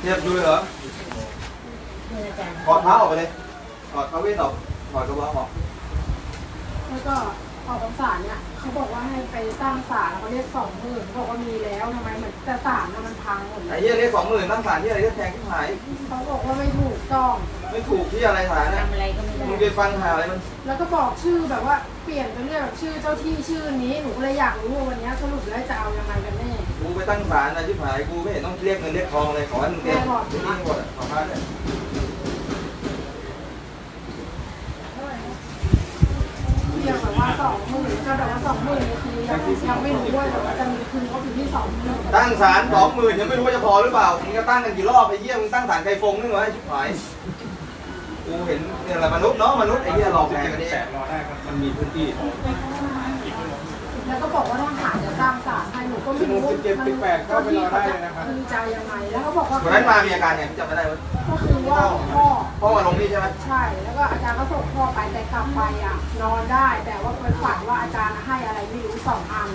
เทียบดูเลยเหรอถอดเท้าออกไปเลยถอดเท้าเวทออกถอดกระเบื้องออก แล้วก็ออกคำสาเนี่ยเขาบอกว่าให้ไปตั้งศาลเขาเรียกสองหมื่นเขาบอกว่ามีแล้วทำไมเหมือนจะศาลน่ะมันพังหมดไอ้เรียกสองหมื่นตั้งศาลที่อะไรก็แพงที่หาย เขาบอกว่าไม่ถูกต้อง ไม่ถูกที่อะไรหายนะมึงไปฟังหาอะไรมัน แล้วก็บอกชื่อแบบว่าเปลี่ยนไปเรื่อยแบบชื่อเจ้าที่ชื่อนี้หนูก็เลยอยากรู้ว่าวันนี้ยสรุปแล้วจะเอายังไงกันแน่ กูไปตั้งศาลนะชิบหายกูไม่เห็นต้องเรียกเงินเรียกทองอะไรขอให้มึงเรียกที่นี่หมดขอพัาเนี่ยยัแบบว่าสองหมื่นแบบว่าสองหมื่นคือยังยังไม่รู้ด้วยแต่ว่าจะมีคืนก็คือที่สองหมื่นตั้งศาลสองหมื่นยังไม่รู้ว่าจะพอหรือเปล่ามึงก็ตั้งกันกี่รอบไอ้เหี้ยมึงตั้งศาลไก่ฟงนึกว่าชิบหายกูเห็นเนี่ยอะไรมนุษย์เนาะมนุษย์ไอ้เนี้ยหลอกแรกันเองมันมีพื้นที่ แล้วก็บอกว่าต้องหาจะตั้งศาล นูก็ไม่รู้ว่ามันที่เขาจะมีใจยังไงแล้วเขาบอกว่าวันนั้นมามีอาการเนี่ยจำไม่ได้ว่าก็คือว่าพ่อพ่อมาลงนี่ใช่ไหมใช่ แล้วก็อาจารย์ก็ส่งพ่อไปแต่กลับไปอะนอนได้แต่ว่าไปฝันว่าอาจารย์ให้อะไรไม่รู้สองอัน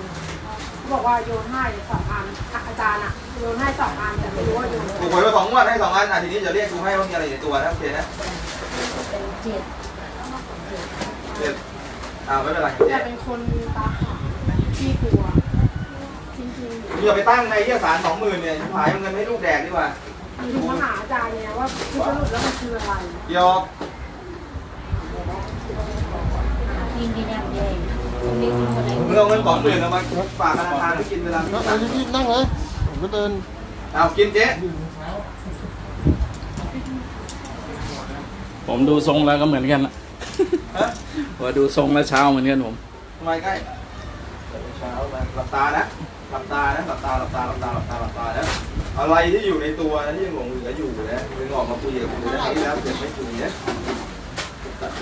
เขาบอกว่าโยนให้สองอันอาจารย์อะโยนให้สองอันแต่ไม่รู้ว่าโยนถูกหวยไปสองวันให้สองอันอะทีนี้จะเรียกคุณให้ว่ามีอะไรอยู่ในตัวนะโอเคนะเดเจ็ดอ่าไม่เป็นไรแต่เป็นคนตาขาวที่กลัว อย่าไปตั้งในเอกสารสองหมื่นเนี่ยหายเงินให้ลูกแดกดีกว่าดูมาหาอาจารย์เนี่ยว่าคือสรุปแล้วมันคืออะไรเดี๋ยวกินดีแดงเดงเมื่อเงินสองหมื่นเอามาฝากธนาคารให้กินเวลาที่นั่งเลยนั่ผมก็เดินเอากินเจ๊ผมดูทรงแล้วก็เหมือนกันนะพอดูทรงแล้วเช้าเหมือนกันผมทำไมไกล้เช้าหลับตานะ หลับตานะหลับตาหลับตาหลับตาหลับตาหลับตาแล้วอะไรที่อยู่ในตัวนะที่ยังหลงเหลืออยู่นะมึงออกมาคุยกับกูนะที่แล้วเสร็จไม่คุยนะ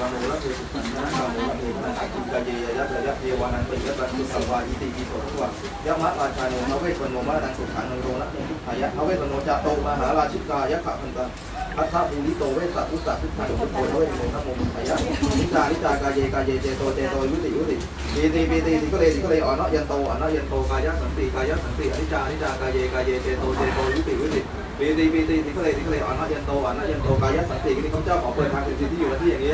นะโมระตเตสุขันนะนะโมรัตเตนะอาคิกาเยยะยะยะเยวานังปิยะตันติสัมวายิติปิโสทุวะยะมะปาชาโนมะเวทโนมะนังสุขานโนโรนัตเตทายะมะเวทโนจะโตมหาราชิกายะขะพันตังอัฏฐภูริโตเวสัตตุสัตตุขันโตโตเวโนนะโมขายะนิจาริจากายเยกายเยเจโตเจโตยุติยุติปีติปีติสิกเลสิกเลอ่อนเนะยันโตอ่อนเนะยันโตกายะสันติกายะสันติอนิจาริจากายเยกายเยเจโตเจโตยุติยุติปีติปีติสิกเลสิกเลอ่อนะยันโตอ่อนะยันโตกายะสันตินี่ข้าเจ้าขอเปิดทางสิทธิที่อยู่ที่อย่างนี้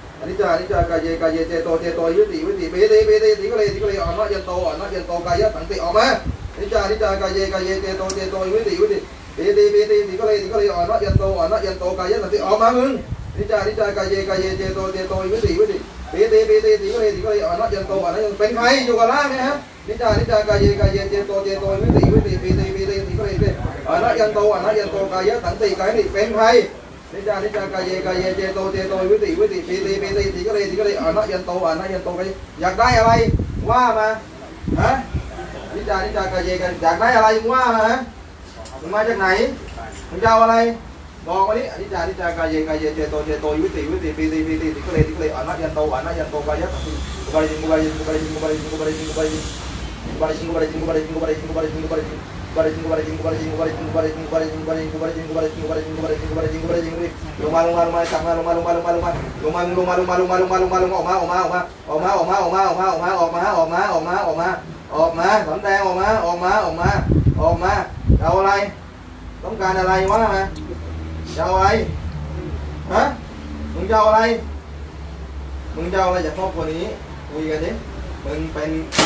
อันนี้จะอันนี้จะกายเยกายเยเจโตเจโตยุติวิติเปเตเปเตติก็เลยติก็เลยอ่นน้ยันโตอ่นน้ยันโตกายะสังติออกมาอันนี้จะอันนี้จะกายเยกายเยเจโตเจโตยุติวิติเปเตเปเตติก็เลยติก็เลยอ่นน้ยันโตอ่นน้ยันโตกายะสังติออกมามึงอันนี้จะอันนี้จะกายเยกายเยเจโตเจโตยุติวิติเปเตเปเตติก็เลยติก็เลยอ่นน้ยันโตอ่อนน้อยเป็นใครอยู่กับล่างนะฮะนิจานิจากายเยกายเยเจโตเจโตวิติวิติปีติปีติติกเลยติอนัยันโตอนัยันโตกายะสันติกายนิเป็นใคร นิจานิจากายเยกายเยเจโตเจโตวิติวิติปีติปีติสิก็เลยสีก็เลอ่านะยันโตอ่านะยันโตไปอยากได้อะไรว่ามาฮะนิจานิจากายเยกันอยากได้อะไรมึงว่ามาฮะมมาจากไหนมึงจะเอาอะไรบอกวันนี้อนิจจานิจากายเยกายเยเจโตเจโตวิติวิติปีติปีติสิกเลสิกเลอนัตยันโตอนัตยันโตกายะกุบกุบาริจิงกุบาริจิงกุบาริจิงกุบาริจิงกุบาริจิงกุบาริจิงกุบาริจิงกุบาริจิงกุบาริจิงกุบาริจิงกุบาริจิง มึงเป็นใคร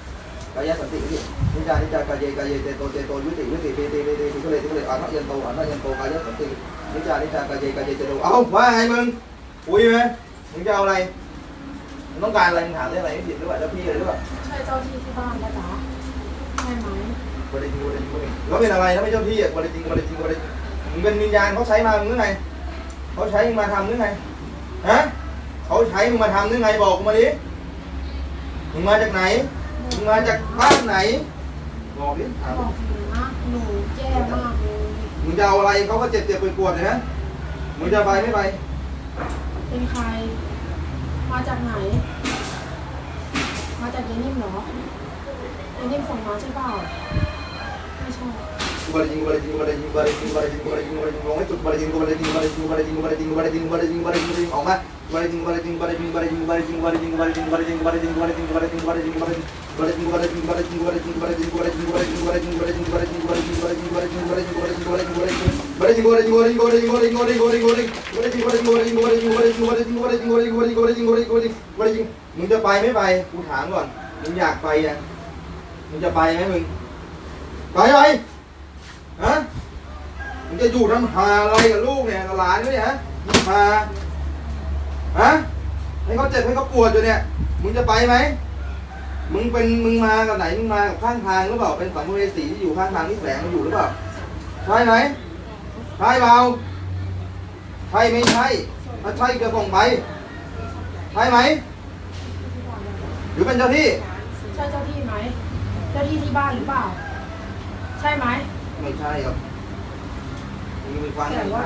กายสันตินี่นิจานิจากายเยกายเยเจโตเจโตยุติยุติเปติเปติทุเลทุเลอานะยันโตอานะยันโตกายสันตินิจานิจากายเยกายเยเจโตเอาว่าไงมึงคุยไหมมึงจะเอาอะไรมึงต้องการอะไรมึงถามเรื่องอะไรไม่ผิดหรือเปล่าเจ้าพี่เลยหรือเปล่าใช่เจ้าที่ที่บ้านนะจ๊ะใช่ไหมบริจิงบริจิงแล้วเป็นอะไรถ้าไม่เจ้าที่บริจิงบริจิงบริจิงมึงเป็นวิญญาณเขาใช้มามึงไงเขาใช้มาทำนึกไงฮะเขาใช้มึงมาทำนึกไงบอกมาดิมึงมาจากไหน มึงมาจากบ้านไหน บอกดิถามหนูแย่มากเลยมึงจะเอาอะไรเขาก็เจ็บเจ็บปวดปวดเลยนะมึงจะไปไม่ไป เป็นใคร มาจากไหน มาจากเยนิมเหรอเยนิมส่งมาใช่เปล่าไม่ใช่บาริจิงบริจิงบริจิงบริจิงบริจิงบริจิงบริจิงบาริจิงให้สุดบริจิงบริจิงบริจิงบริจิงบริจิงบริจิงบริจิงบริจิงออกมาเร็จิงก มึงจิงบาริจิงไม่ไปกูถาริจิมก่อน มึงบาริจิงยากไปยังมึงจะไปไหมมึงบาริจิงหมฮะ มึงจิงะอยู่ทงหาริจิอะไรกับลูกเนี่ยกับงลานด้วยฮงหา ฮะให้เขาเจ็บให้เขาปวดอยู่เนี่ย มึงจะไปไหม มึงเป็นมึงมากับไหน มึงมากับข้างทางหรือเปล่า เป็นสัมภเวสีที่อยู่ข้างทางที่แฝงมาอยู่หรือเปล่า ใช่ไหมใช่เปล่าใช่ไม่ใช่ถ้าใช่ก็ส่งไป ใช่ไหม หรือเป็นเจ้าที่ ใช่เจ้าที่ไหม เจ้าที่ที่บ้านหรือเปล่า ใช่ไหม ไม่ใช่ครับมีความแตว่า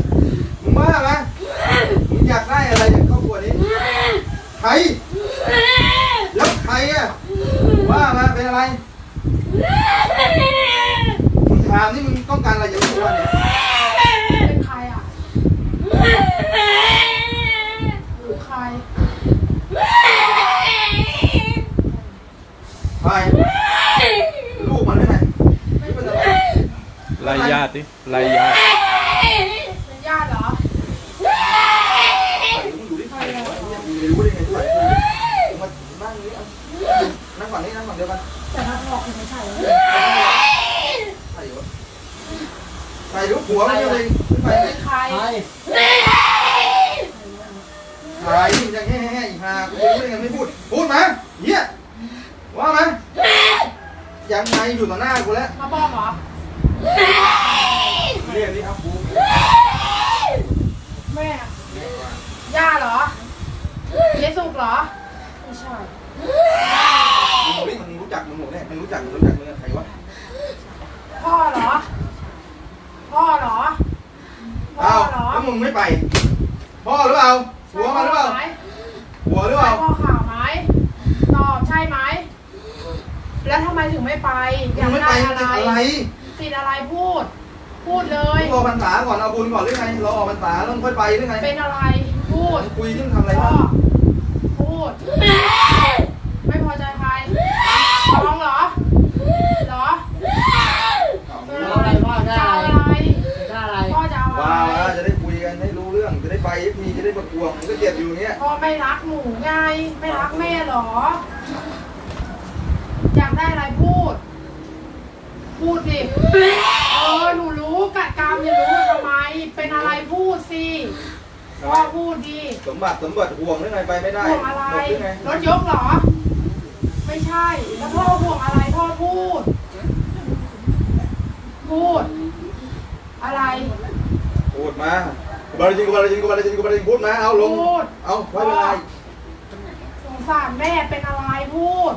บ้าไหมมึงอยากได้อะไรจากครอบครัวนี้ใครแล้วใครอะว่ามาเป็นอะไรมึงถามนี่มึงต้องการอะไรจากครอบครัวเนี่ยเป็นใครอะหรือใครใครลูกมันได้ไหมนี่มันอะไรไล่ญาติดิไล่ญาติ เป็นญาติเหรอ มึงอยู่ที่ใครวะเนี่ยมึงรู้ได้ไงด้วยมึงมานั่งนี่เอานั่งฝั่งนี้นั่งฝั่งเดียวกันแต่ถ้าพ่อคือไม่ใช่แล้วใครวะใครรู้ผัวมันยังไงใครใครใครมึงยังแห่แห่อีกหากูรู้ได้ไงไม่พูด พูดมาเหี้ยว่ามายังไงอยู่ต่อหน้ากูแล้ว มาบอกเหรอ เรียกนี่ครับกูแม่ย่าเหรอเยสุกเหรอ ไม่ใช่ มึงนี่มึงรู้ จักมึงหมดเนี่ยมึงรู้จักมึงรู้จักมึงใครวะพ่อเหรอ พ่อเหรอ พ่ออ้าวเหรอแล้วมึงไม่ไป พ่อหรือเปล่าหัวมาหรือเปล่าใช่หัวหรือเปพ่อล่าไหมใช่พ่อข่าวไหมตอบใช่ไหม แล้วทำไมถึงไม่ไปอยากมึงไม่ได้ไปอะไร อะไรติดอะไรพูด พูดเลมึยงรอพรรษาก่อนเอาบุญก่อนหรือไงรอออกพรรษาแล้วมึงค่อยไปหรือไงเป็นอะไร พูดคุยที่มึงทำอะไรพ่อบ้างพูดไม่พอใจใครท้องเหรอ เหรอเออ อะไรพ่อจะเอาอะไรพ่อจะเอาอะว้าวไรว่าจะได้คุยกันให้รู้เรื่องจะได้ไปทีจะได้ประกวงมึงก็เจ็บอยู่อย่างเงี้ยพ่อไม่รักหนูไงไม่รักแม่เหรอ อยากได้อะไรพูด พูดดิเออหนูรู้กัดกรรมอย่ารู้ทำไม เป็นอะไรพูดสิพ่อพูดดีสมบัติสมบัติห่วงหรือไงไปไม่ได้ห่วงอะไรหมดหรือไงรถยกเหรอ ไม่ใช่แล้วพ่อห่วงอะไรพ่อพูด พูด อะไร พูดมากูบาลจริงกูบาลจริงกูบาลจริงกูบาลจริงพูดมาเอาลง พูด เอาไว้เป็นไรสงสารแม่เป็นอะไรพูด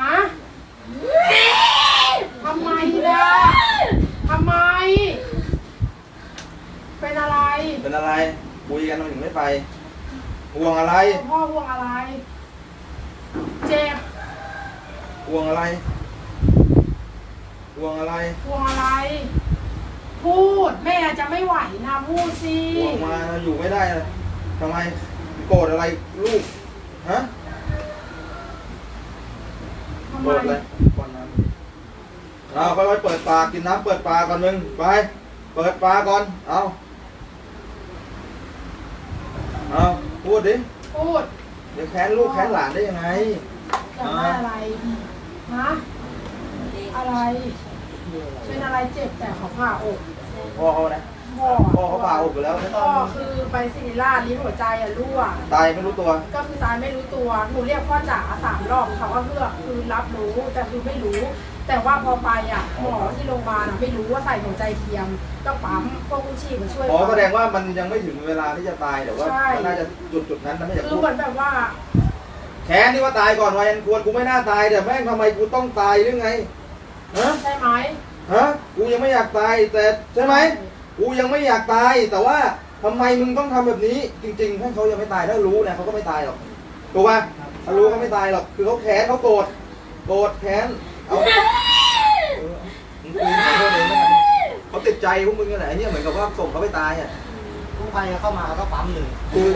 ฮะทำไมล่ะทำไม เป็นอะไร เป็นอะไรคุยกันมันถึงไม่ไปห่วงอะไร พ่อห่วงอะไร เจ็บห่วงอะไร ห่วงอะไรห่วงอะไร พูดแม่จะไม่ไหวนะพูดสิห่วงมาอยู่ไม่ได้เลยทำไมโกรธอะไรลูกฮะทำโกไมรธเลยก่อนน้ำเอาค่อยๆเปิดปากกินน้ำเปิดปากก่อนมึงไปเปิดปากก่อนเอาเอาพูดดิพูดเดี๋ยวแค้นลูกแค้นหลานได้ยังไง อยากได้อะไรฮะอะไร เป็นอะไรเจ็บแต่เขาผ่าอกพ่อเขานะพ่อพ่อเขาผ่าอกไปแล้วนะพ่อคือไปสิริราชลิ้นหัวใจอะรั่วตายไม่รู้ตัว ก็คือตายไม่รู้ตัวหนูเรียกพ่อจ๋าสามรอบเขาก็เพื่อคือรับรู้แต่คือไม่รู้ แต่ว่าพอไปอะหมอที่โรงพยาบาลอะไม่รู้ว่าใส่หัวใจเทียมก็ปั๊มพวกกู้ชีพมาช่วยอ๋อแสดงปั๊มว่ามันยังไม่ถึงเวลาที่จะตายแต่ว่าใช่มันน่าจะจุดจุดๆนั้นมันไม่จะคือพูดเหมือนแบบว่าแค้นที่ว่าตายก่อนวัยอันควรกูไม่น่าตายแต่แม่งทำไมกูต้องตายหรือไง ฮะใช่ไหมฮะกูยังไม่อยากตายแต่ใช่ไหมกูยังไม่อยากตาย แต่ว่าทำไมมึงต้องทำแบบนี้ จริงๆถ้าเขายังไม่ตายถ้ารู้เนี่ยเขาก็ไม่ตายหรอกถูกป่ะถ้ารู้เขาไม่ตายหรอกคือเขาแค้นเขาโกรธโกรธแค้นเอาเออมึงคุยกับเขาเองแล้วกันเขาติดใจพวกมึงกันไหนเนี่ยเหมือนกับว่าส่งเขาไปตายอะกู้ภัยเข้ามาก็ปั๊มเลยคือ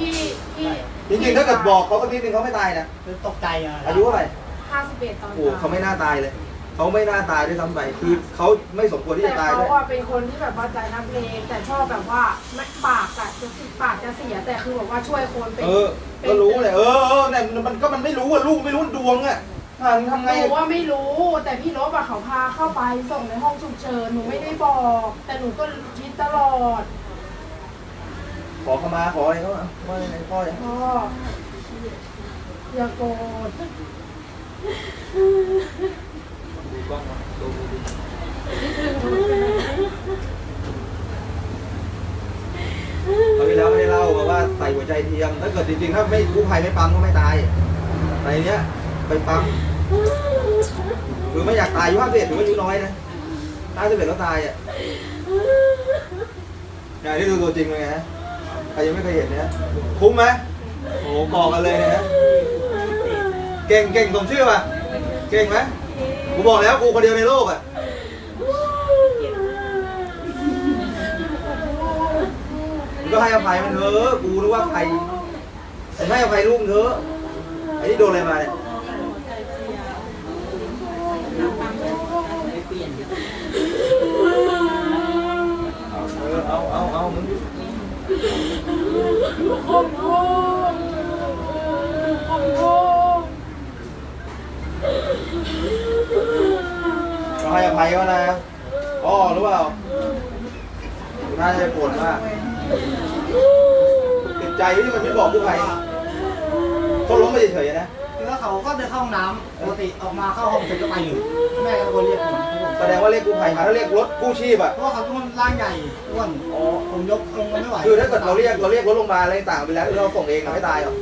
พี่พี่จริงๆถ้าเกิดบอกเขาสักนิดนึงเขาไม่ตายนะคือตกใจอะอายุเท่าไหร่ห้าสิบเอ็ดตอนโอ้โหเขาไม่น่าตายเลย เขาไม่น่าตายด้วยซ้ำไปคือเขาไม่สมควรที่แต่จะตายเขาด้วยว่าเป็นคนที่แบบว่าใจนักเลงแต่ชอบแบบว่าไม่ปากอะจะสิปากจะเสียแต่คือแบบว่าช่วยคนเป็นเออ ก็รู้เลยเออเออเนี่ยมันก็มันไม่รู้อะลูกไม่รู้ดวงอะทางทำหไงนูว่าไม่รู้ แต่พี่ลบอะเขาพาเข้าไปส่งในห้องฉุกเฉินหนูไม่ได้บอก แต่หนูก็คิดตลอดขอเข้ามาขออะไรเขาอะว่ายังไงพ่อยังพ่ออย่าโกรธ ดูกล้องมาดูดูดู เขาที่แล้วไม่ได้เล่ามาว่าใส่หัวใจเทียม ถ้าเกิดจริงๆถ้าไม่กู้ภัยไม่ปั๊มก็ไม่ตายในเนี้ยไปปั๊มคือไม่อยากตายอายุห้าสิบเอ็ดถือว่าอายุน้อยนะห้าสิบเอ็ดแล้วตายอะอย่างที่ดูตัวจริงเลยไงฮะใครยังไม่เคยเห็นเนี่ยคุ้มไหมโอ้โหบอกกันเลยนะเก่งเก่งสมชื่อป่ะ เก่งไหม กูบอกแล้วกูคนเดียวในโลกอะก็ให้อภัยมันเถอะกูรู้ว่าใครมึงให้อภัยลูกเถอะไอ้นี่โดนอะไรมาเนี่ยเออเอาเอาเอามึงขอบคุณ ให้อภัยเขานะอ๋อหรือเปล่าน่าจะปวดมากติดใจที่มันไม่บอกกู้ภัยเขาล้มไปเฉยๆนะคือว่าเขาก็เดินเข้าห้องน้ำปกติออกมาเข้าห้องเสร็จก็ไปเลยแม่ก็ตะโกนเรียกผมแสดงว่าเรียกกู้ภัยมาถ้าเรียกรถกู้ชีพอะเพราะว่าเขาเป็นคนร่างใหญ่อ้วนอ๋อผมยกลงมาไม่ไหวคือถ้าเกิดเราเรียกเราเรียกรถโรงพยาบาลอะไรต่างไปแล้วเราส่งเองอะไม่ตายหรอก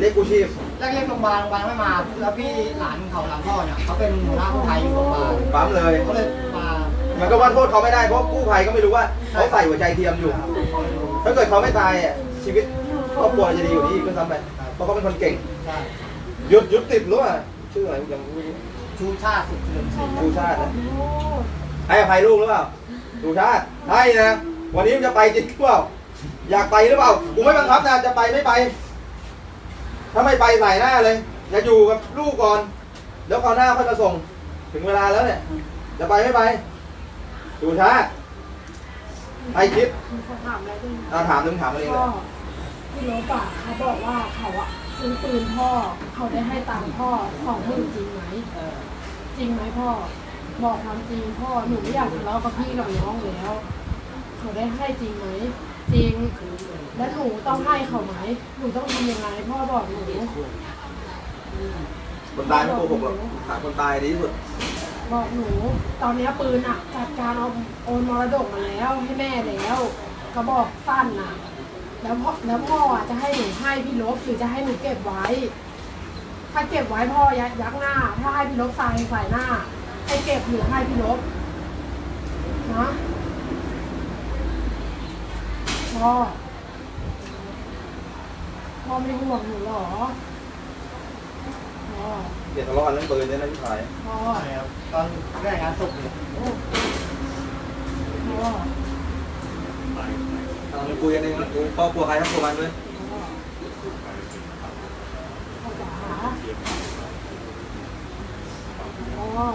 เรียกกู้ชีพแร กเรียกโรงพยาบาลโรงพยาบาลไม่มาแล้วพี่หลานเขาหลังพ่อเนี่ยเขาเป็นหัวหน้ากู้ภัยอยู่โรงพยาบาลปั๊มเลยเขาเลยมามันก็ว่าโทษเขาไม่ได้เพราะกู้ภัยก็ไม่รู้ว่าเขาใส่หัวใจเทียมอยู่ ถ้าเกิดเขาไม่ตายอะชีวิตครอบครัวจะดีอยู่านี่ก็ซ้ำไปเพราะเขาเป็นคนเก่งใช่หยุดหยุดติดรู้ป่ะชื่ออะไรกูยังไม่รู้ชูชาติสุดเฉลิมศรีดูชาตินะให้อภัยลูกหรือเปล่าดูชาติให้นะวันนี้มึงจะไปจริงหรือเปล่าอยากไปหรือเปล่ากูไม่บังคับนะจะไปไม่ไป ถ้าไม่ไปใส่หน้าเลย อย่าอยู่กับลูกก่อนเดี๋ยวคราวหน้าค่อยมาส่ง ถึงเวลาแล้วเนี่ย จะไปไม่ไป ดูชาติให้คิดมีคนถามอะไรด้วยเอาถามนึงถามมาเองเลพ่อยพี่โรบอะเขาบอกว่าเขาอะซื้อปืนพ่อ เขาได้ให้ตังค์พ่อสองหมื่นจริงไหมจริงไหมพ่อ บอกความจริงพ่อหนูไม่อยากทะเลาะกับพี่กับน้องแล้ว เขาได้ให้จริงไหม จริง แล้วหนูต้องให้เขาไหมหนูต้องทำยังไงพ่อบอกหนูคนตายไม่โกหกหรอกถามคนตายดีที่สุด บอกหนู ตอนเนี้ยปืนอะจัดการเอาโอนมรดกมาแล้วให้แม่แล้วก็บอกสั้นอะแล้วพ่อแล้วพ่ออะจะให้หนูให้พี่ลบหรือจะให้หนูเก็บไว้ ถ้าเก็บไว้พ่อยักยักหน้า ถ้าให้พี่ลบใส่ใส่หน้า ให้เก็บหรือให้พี่ลบนะ พ่อ พ่อไม่ได้ห่วงหนูหรอเดี๋ยวทะเลาะกันเรื่องปืนได้ไยนะพี่ชายพ่อ ใช่คตอนแรกงานศพเนี่ยโอ้พ่อ เราไปคุยกันเองนะคุยอบครัวใครครอบครัวมันด้วยพ่อพ่อ๋อ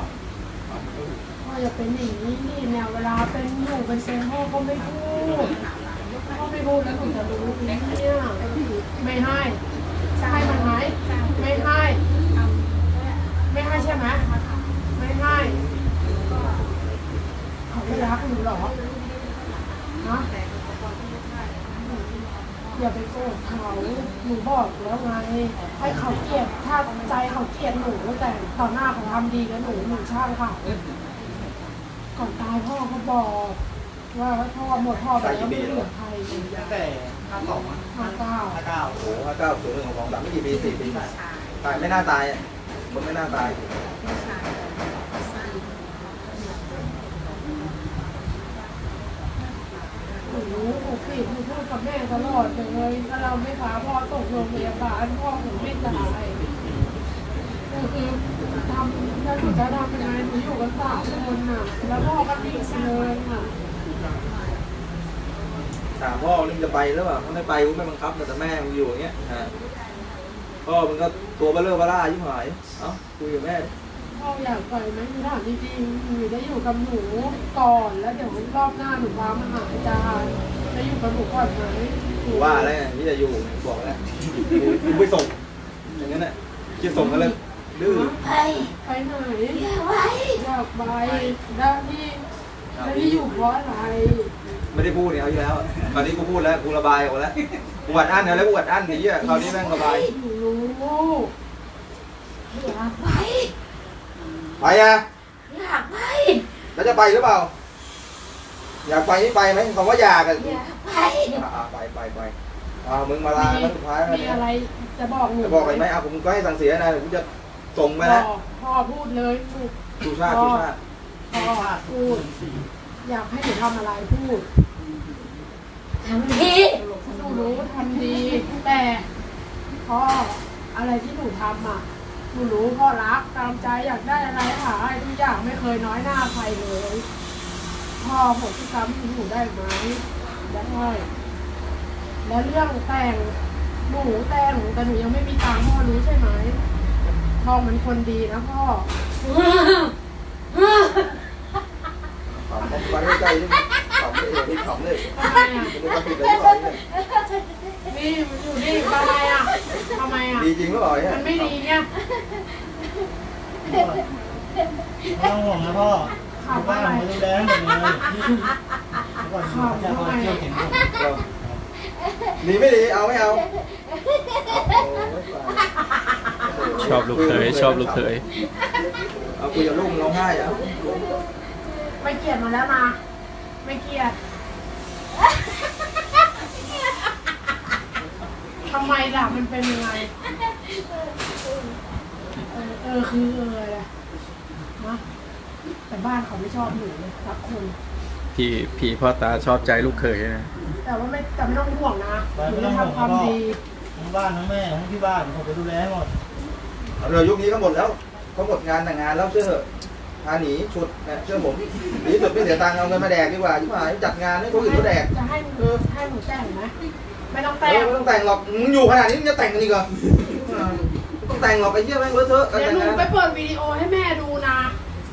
พ่ย่าเป็นอย่างนี้นี่แนวเวลาเป็นหนูเป็นเซนพ่อก็ไม่พูด ไม่พูดแล้วหนูจะรู้เนี่ยไม่ให้ให้มันไหมไม่ให้ไม่ให้ใช่ไหมไม่ให้เขาไม่รักหนูหรอฮะอย่าไปโกรธเขาหนูบอกแล้วไง ให้เขาเกลียดถ้าใจเขาเกลียดหนูแต่ต่อหน้าเขาทำดีกับหนูหนูช่างเขาก่อนตายพ่อเขาบอก ว่าพ่อหมดพ่อไปแล้วไม่เหลือใครตั้งแต่ห้าสองห้าเก้าห้าเก้าโอ้โหห้าเก้าศูนย์หนึ่งของสองสามไม่กี่ปีสี่ปีตายไม่น่าตายอะคนไม่น่าตายหนูรู้หนูผิดหนูพูดกับแม่ตลอดเลยถ้าเราไม่พาพ่อตกโรงพยาบาลพ่อหนูไม่ตายก็คือทำแล้วหนูจะทำยังไงหนูอยู่กันสามคนน่ะ แล้วพ่อก็หนีไปเลยน่ะ ถามพ่อมึงจะไปหรือเปล่าถ้าไม่ไปกูไม่บังคับแต่แม่มึงอยู่อย่างเงี้ยฮะพ่อมึงก็ตัวเบลเลอร์บล่ายิ่งหายเอ้าคุยกับแม่ดิพ่ออยากไปไหมหนูถามจริงๆหนูได้อยู่กับหนูก่อนแล้วเดี๋ยวรอบหน้าหนูพามาหาอาจารย์ได้อยู่กับหนูก่อนไหมหนูว่าแล้วไงที่จะอยู่บอกแล้วกูกูไปส่ง อย่างนั้นน่ะจะส่งกันเลยดื้อไปไปไหนอย่าไว้อยากไปได้ที่ได้ที่อยู่เพราะอะไร ไม่ได้พูดเนี่ยเอาอยู่แล้วคราวนี้กูพูดแล้วกูระบายออกมาแล้วกูอัดอั้นแล้วกูอัดอั้นไอ้เหี้ยคราวนี้แม่งระบายหนูรู้อยากไปไปอะอยากไปแล้วจะไปหรือเปล่า อยากไปนี่ไปไหมคำว่าอยากอะอยากไปอ่าไปไปไปอ่ามึงมาลาครั้งสุดท้ายแล้วมีเนี่ยอะไรจะบอกหนูจะบอกอะไรไหมอะผมก็ให้สั่งเสียนะเดี๋ยวกูจะส่งไปแล้วบอกพ่อพูดเลยลูกชูชาติชูชาติ พ่อพูด อยากให้หนูทำอะไรพูดทำดีหนูรู้ทำดี แต่พ่ออะไรที่หนูทำอะหนูรู้พ่อรักตามใจอยากได้อะไรหาให้ทุกอย่างไม่เคยน้อยหน้าใครเลยพ่อผมที่ทำให้หนูได้ไหมได้แล้วเรื่องแต่งหนูแต่งแต่หนูยังไม่มีตังค์พ่อรู้ใช่ไหมพ่อมันคนดีนะพ่อ ขำไป ใกล้ๆดิขำเลยดิขำเลยทำไมอะมึงผิดอะไรหรอเปล่าเนี่ยนี่มันอยู่นี่ทำไมอะทำไมอะดีจริงหรือเปล่าเนี่ยมันไม่ดีไงไม่ต้องห่วงนะพ่อที่บ้านผมดูแลให้หมดเลยก่อนผมจะมาเที่ยวเห็นผมดีไม่ดีเอาไม่เอาชอบลูกเขยชอบลูกเขยเอาคุยกับลูกร้องไห้อะ ไม่เกลียดมาแล้วนะไม่เกลียดทำไมล่ะมันเป็นยังไง เออเออคือเอออะไรนะแต่บ้านเขาไม่ชอบหนูเลยรักคนพี่พี่พ่อตาชอบใจลูกเขยนะ แต่ว่าไม่แต่ไม่ต้องห่วงนะหนูจะทำความดีทั้งบ้านทั้งแม่ทั้งที่บ้านผมจะดูแลให้หมดเอาเรือยุคนี้ก็หมดแล้วเขาหมดงานแต่งงานแล้วเชื่อเถอะพาหนีชุดนะเชื่อผมดีที่สุดไม่เสียตังค์เอาเงินมาแดกดีกว่าที่หายจัดงานให้คนอื่นเขาแดกจะให้หนูให้หนูแต่งไหมไม่ต้องเอแต่งอไม่ต้องแต่งหรอกมึงอยู่ขนาดนี้มึงจะแต่งกันอีกเหรอไม่ต้องแต่งหรอกไอ้เหี้ยแม่งเลอะเทอะการเดี๋ยวแต่งหนูงานไปเปิดวิดีโอให้แม่ดูนะ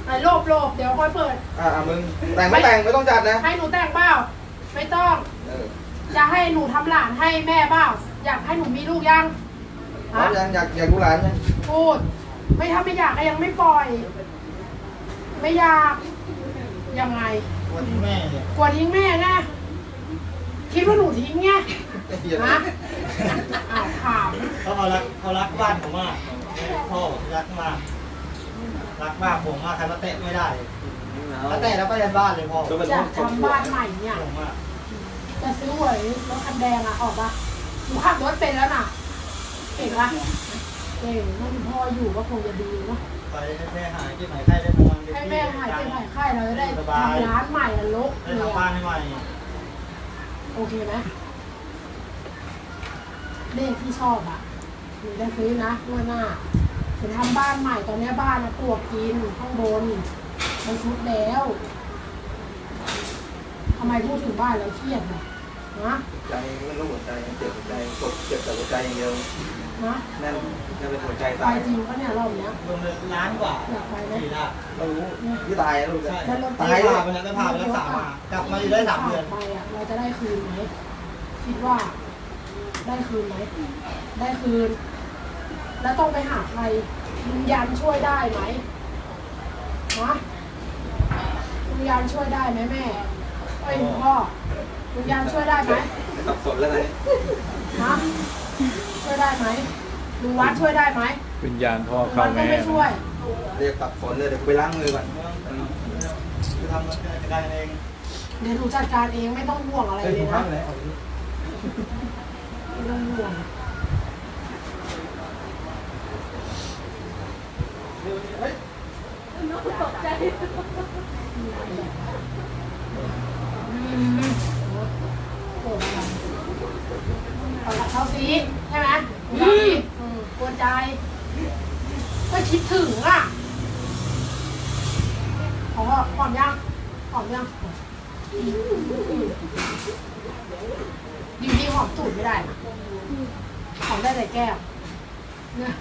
ไอ้โลบโลบเดี๋ยวค่อยเปิด อ่ามึงแต่งไม่แต่งไม่ต้องจัดนะให้หนูแต่งเปล่าไม่ต้อง เออจะให้หนูทำหลานให้แม่เปล่าอยากให้หนูมีลูกยังพร้อฮะมยังอยากอยากดูหลานยังพูด ไม่ถ้าไม่อยากก็ยังไม่ปล่อย ไม่อยากยังไงวันที่แม่เนี่ยกลัวทิ้งแม่ไงคิดว่าหนูทิ้งไงไอ้เหี้ยฮะอ้าวถามเขาเขารักเขารักบ้านผมมากพ่อผมรักมาก รักมากผมมากใครมาเตะไม่ได้มาเตะแล้วไปยันบ้านเลยพ่อก็เป็นอยากทำบ้านใหม่เนี่ยผมมากจะซื้อหวยรถคันแดงอะออกปะหนูขับรถเป็นแล้วน่ะเก่งปะเก่งถ้าคุณพ่ออยู่ก็คงจะดีเนาะไปให้แม่หายที่ไหนใครได้นอน ให้แม่หายเจ็บหายไข้เราจะได้ทำร้านใหม่อะลุกได้เลยทำบ้านให้ใหม่โอเคไหมเลขที่ชอบอะหนูได้ซื้อนะงวดหน้าจะทำบ้านใหม่ตอนนี้บ้านอะปลวกกินข้างบนมันชุดแล้วทำไมพูดถึงบ้านแล้วเครียดอะนะ ใจมันก็หัวใจเจ็บหัวใจกดเจ็บแต่หัวใจอย่างเดียว นั่นจะเป็นหัวใจไปตายจริงปะเนี่ยรอบเนี้ยลงเรือล้านกว่าอยากไปไหมสี่ล้าเรารู้ที่ตายแล้วลูกใช่ตายพาไปแล้วก็พาไปรักษามากลับมาอยู่ได้สามเดือนไปอะเราจะได้คืนไหมคิดว่า ได้คืนไหมได้คืน แล้วต้องไปหาใครลุงยันช่วยได้ไหมนะลุงยันช่วยได้ไหมแม่เอ้พ่อลุงยันช่วยได้ไหมสับสนแล้วไงฮะ ช่วยได้ไหมลุงวัดช่วยได้ไหมวิญญาณพ่อเข้าวแม่ไม่ช่วย เรียกตับฝนเลยเดี๋ยวไปล้างมือก่อนจะทำจัดการเองเดี๋ยวดูจัดการเองไม่ต้องห่วงอะไรเลยนะไม่ต้องห่วงน้องโกรธ เอากับเขาสิใช่ไหมอืมกลัวใจ ก็คิดถึงอะขอหอมยังหอมยังอยู่ดีหอมตูดไม่ได้หอมได้แต่แก้วนะ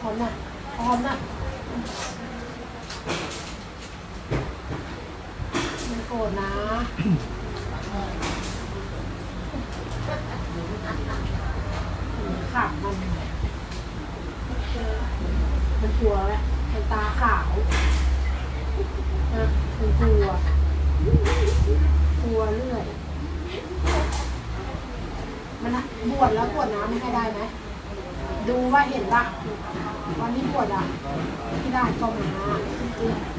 หอมนะหอมนะมันโกรธนะ ขาดมันมันตัวแล้มันตาขาวนะมันกลัว กลัวเรื่อย มันบวชแล้วปวดน้ำให้ได้ไหม ดูว่าเห็นปะตอนนี้ปวดอะ ที่ได้ก็มา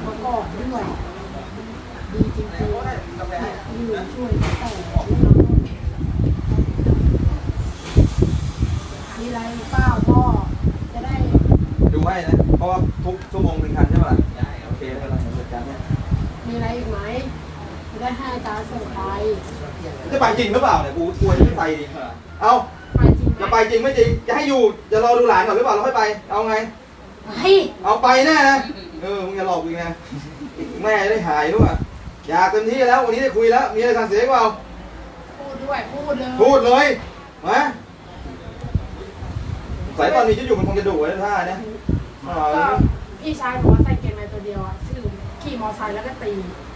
มาก่อนด้วย ดีจริงๆอยู่ช่วยแต่ ทีไรป้าก็จะได้ดูให้นะ เพราะว่าทุกชั่วโมงเป็นคันใช่ไหมล่ะใช่โอเคแล้วเราจัดการให้มีอะไรอีกไหมจะได้ให้ตาส่งไปจะไปจริงหรือเปล่าเนี่ยกูกลัวจะไม่ไปดิเอาจริงจะไปจริงไม่จริง จะให้อยู่ จะรอดูหลานก่อนหรือเปล่าเราค่อยไป เอาไงเอาไปแน่นะ เออ มึงอย่าหลอกกูนะ แม่ได้หายด้วยอยากเต็มที่แล้ววันนี้ได้คุยแล้ว มีอะไรสั่งเสียเปล่า พูดด้วย พูดเลย พูดเลย มา สายตอนนี้จะอยู่มันคงจะดุไว้ท่าเนี่ยก็พี่ชายบอกว่าใส่เกงในตัวเดียวอะซื้อขี่มอไซค์แล้วก็ตี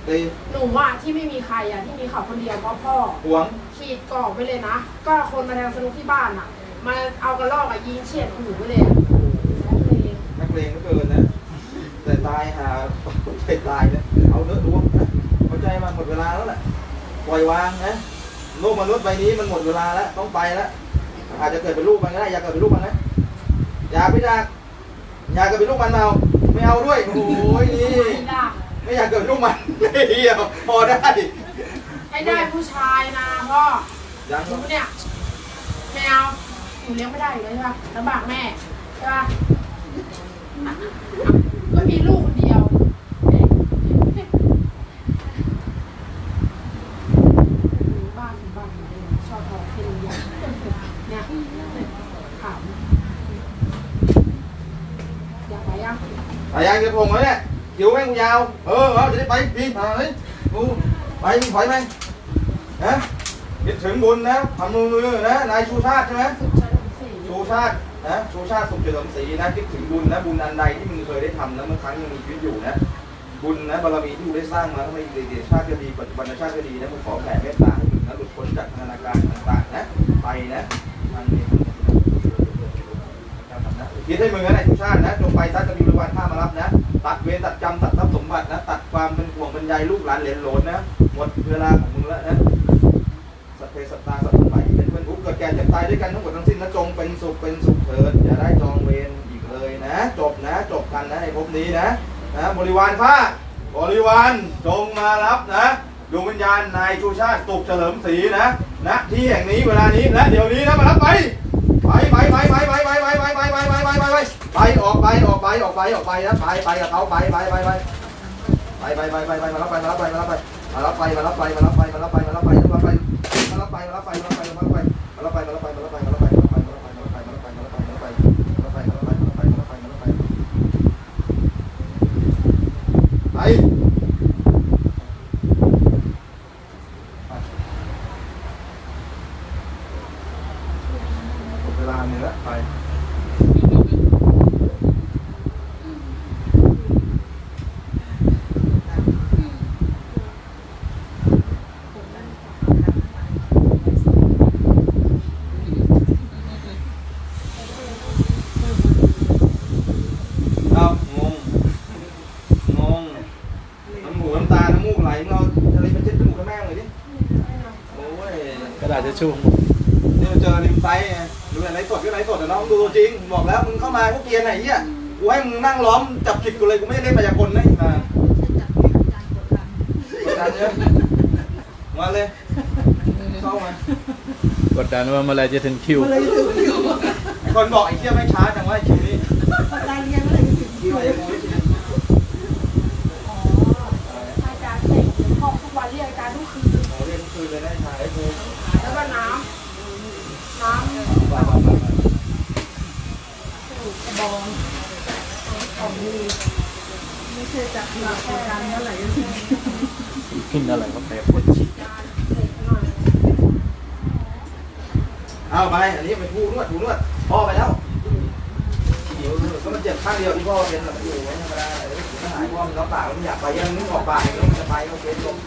ตีหนูว่าที่ไม่มีใครอะที่มีเขาคนเดียวเพราะพ่อหวงขีดกรอบไปเลยนะ ก็คนมาแทงสนุกที่บ้านอะ มาเอากระลอกอะยิงเฉียดหูไปเลยนักเลงนักเลงก็เกินนะ แต่ตายหาแต่ตายเนะเอาเนื้อดวงเข้าใจมาหมดเวลาแล้วแหละปล่อยวางนะโลกมนุษย์ใบนี้มันหมดเวลาแล้วต้องไปแล้วอาจจะเกิดเป็นรูปมันก็ได้อยากเกิดเป็นรูปมันนะ อย่าพี่ดาอยากเกิดเป็นลูกมันเอาไม่เอาด้วยโอ้ยนี่ไม่อยากเกิดลูกมันเดียวพอได้ให้ได้ผู้ชายนะพ่อรู้เนี่ยไม่เอาหนูเลี้ยงไม่ได้เลยใช่ป่ะลำบากแม่ใช่ป่ะก็มีลูกเดียวบ้านบ้านชอบทอที่เรียนเนี่ยขำ ไปยังไปยังจะพงไหมเนี่ยหิวแหมกูยาว เออเอาจะได้ไปปีนมากูไปมึงถอยไหมนะคิดถึงบุญนะทำมือนะ นายชูชาติใช่ไหมชูชาตินะชูชาติสุขเฉลิมศรีนะคิดถึงบุญนะบุญอันใดที่มึงเคยได้ทำนะเมื่อครั้งยังมีชีวิตอยู่นะบุญนะบารมีที่มึงได้สร้างมาทำให้เดชชาติก็ดีปัจจุบันชาติก็ดีนะมึงขอแผ่เมตตาให้มึงนะหลุดพ้นจากนาการต่างๆนะไปนะมันมี ยึดให้มึงนะทุกชาตินะจงไปตัดจะมีบริวารข้ามารับนะ ตัดเวรตัดกรรมตัดทรัพย์สมบัตินะ ตัดความเป็นห่วงบรรยายลูกหลานเหลนหลนนะหมดเวลาของมึงแล้วนะสัพเพสัตตาสัตว์ทั้งหลายเป็นเพื่อนกูเกิดแก่เจ็บตายด้วยกันทั้งหมดทั้งสิ้นนะจงเป็นสุขเป็นสุขเถิดอย่าได้จองเวรอีกเลยนะ จบนะ จบกันนะในภพนี้นะนะบริวารข้าบริวารจงมารับนะดวงวิญญาณนายชูชาติตกเฉลิมศรีนะณที่แห่งนี้เวลานี้และเดี๋ยวนี้นะมารับไป ไปไปไปไปไปไปไปไปไปไปไปไปไปไปออกไปออกไปออกไปออกไปนะไปไปกับเขาไปไปไปไปไปไปไปไปไปมารับไปมารับไปมารับไปมารับไปมารับไปมารับไปมารับไปมารับไปมารับไปมารับไป ชุ่มเนี่ยเจอริมไซต์ไงดูอะไรสดก็ไรสดแต่น้องดูจริง บอกแล้วมึงเข้ามาพวกเกียร์ไหนเหี้ยกูให้มึงนั่งล้อมจับผิดกูเลยกูไม่ได้เล่นมายากลนะมากดดันเยอะมาเลยเข้ามากดดันว่าเมื่อไหรจะถึงคิวไอ้คนบอกไอ้เชี่ยไม่ช้าจังวะไอ้คิวนี้คิวอะไรกูไม่คิดอาจารย์เสกห้องทุกวันเรียกอาจารย์ทุกคืนโอ้เรียนคืนเลยได้ชายไอ้กูแล้วก็น้ำน้ำกินอะไรก็แปรปวดฉี่เอาไป อันนี้เป็นผู้นวดผู้นวดพ่อไปแล้วเดี๋ยวก็มันเจ็บข้างเดียวที่พ่อเป็นแบบอยู่ไม่ธรรมดาเลยถ้หายพ่อมันรับปากมันอยากไปยังนึกออกปากแล้วมันจะไปก็เป็นลม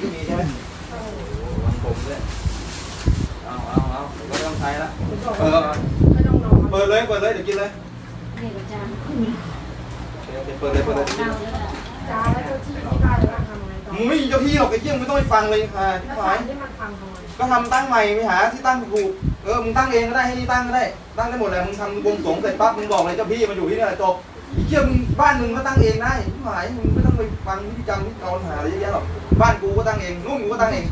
นี่มีใช่ไหมโอ้โหวันผมเลยเอาเอาเอาไม่ต้องใช้ละเออ ไม่ต้องนอน เปิดเลยเปิดเลยเดี๋ยวกินเลยนี่อาจารย์เดี๋ยวเปิดเลยเปิดเลยเดี๋ยวกินเล่าแล้วอาจารย์แล้วเจ้าที่ที่ได้แล้วทำไงต่อมึงไม่มีเจ้าที่หรอกไอ้เกี้ยมึงไม่ต้องไปฟังเลยค่ะที่แล้วฝ่ายทำที่มันพังทำไมก็ทำตั้งใหม่ไปหาที่ตั้งถูกเออมึงตั้งเองก็ได้ให้นี่ตั้งก็ได้ ตั้งได้หมดเลยมึงทำบวงสรวงเสร็จปั๊บมึงบอกเลยเจ้าพี่มาอยู่ที่นี่แหละจบไอ้เชี่ยมึงบ้านมึงก็ตั้งเองได้ไม่หมายมึงไม่ต้องไปฟังวิธีจำวิธีการหาอะไรเยอะแยะหรอกบ้านกูก็ตั้งเองนู่นกูก็ตั้งเอง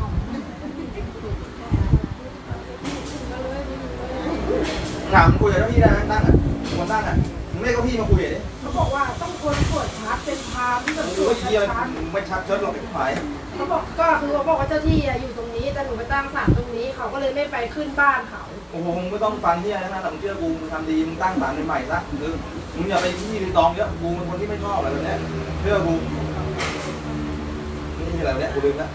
ถามคุยกับเจ้าพี่ได้ไหมตั้งอะคนตั้งอะมึงเรียกเจ้าพี่มาคุยดิเขาบอกว่าต้องคนตรวจชัดเป็นพาที่แบบมึงตรวจเชี่ยชัดมึงไม่ชัดเชิดหรอกไอ้หมายเขาบอกก็คือเขาบอกว่าเจ้าที่อะอยู่ตรงนี้แต่หนูไปตั้งศาลตรงนี้ เขาก็เลยไม่ไปขึ้นบ้านเขา โอ้โหมึงไม่ต้องฟังที่อะไรนะแต่มึงเชื่อกูมึงทำดีมึงตั้งศาลใหม่ๆซะคือมึงอย่าไปที่รีตองเยอะกูเป็นคนที่ไม่ชอบอะไรแบบเนี้ยเชื่อกูนี่อะไรเนี่ยกูลืมละ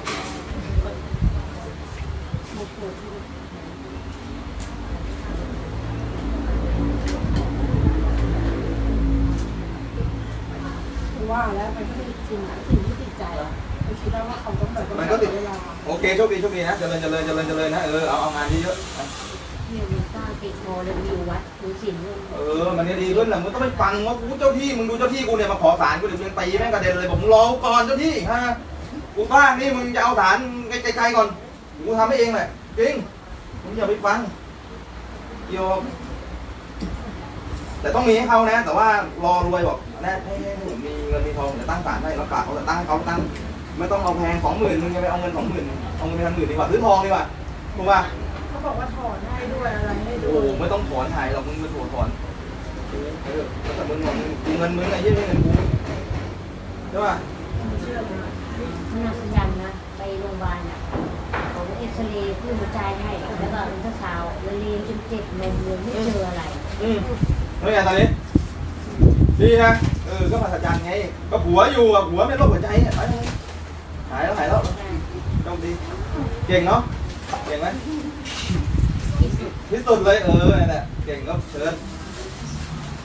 ว่าแล้วมันก็เป็นสิ่งสิ่งที่ติดใจอะไม่คิดได้ว่าเขาต้องแบบมันก็ติดเวลาโอเคโชคดีโชคดีนะเจริญเจริญเจริญเจริญนะเออเอาเอางานเยอะๆนะเนี่ยมันสร้างติดโมเลยมีวัดดูสินด้วยเออมันเนี่ยดีขึ้นแหละมึงต้องไปฟังว่ากูเจ้าที่มึงดูเจ้าที่กูเนี่ยมาขอศาลกูเดี๋ยวมึงตีแม่งกระเด็นเลยบอกมึงรอก่อนเจ้าที่ฮะกูสร้างนี่มึงจะเอาศาลไกลๆก่อนกูทำให้เองแหละจริงมึงอย่าไปฟังโยม แต่ต้องมีให้เขานะ แต่ว่ารอรวยบอกแน่ให้ให้ให้ผมมีเงินมีทองเดี๋ยวตั้งศาลให้รับปากเขาแต่ตั้งให้เขาตั้ง ไม่ต้องเอาแพงสองหมื่นมึงจะไปเอาเงินสองหมื่นเอาเงินไปทำหมื่นดีกว่าซื้อทองดีกว่าถูกป่ะเขาบอกว่าถอนให้ด้วยอะไรให้ด้โอ้วยโหไม่ต้องถอนหายหรอกมึงไม่ถอนถอนเออแล้วแต่มึงบอกมึงกูเงินมึงไอ้ยี่ไม่เงินกูใช่ป่ะเชื่อไหมมันน่าสนใจนะไปโรงพยาบาลอะเขาเอ็กซเรย์ขึ้นหัวใจให้แล้วก็อัลตราซาวด์แล้วเรียนจนเจ็บนมเลยไม่เจออะไร อืมแล้วไงตอนนี้ดีนะเออก็มาสัจจันไงก็ผัวอยู่อะผัวไม่โรคหัวใจเนี่ยหายแล้วหายแล้วหายแล้วโชคดีเก่งเนาะเก่งไหมที่สุดที่สุดเลยเออนั่นแหละเก่งก็เชิญ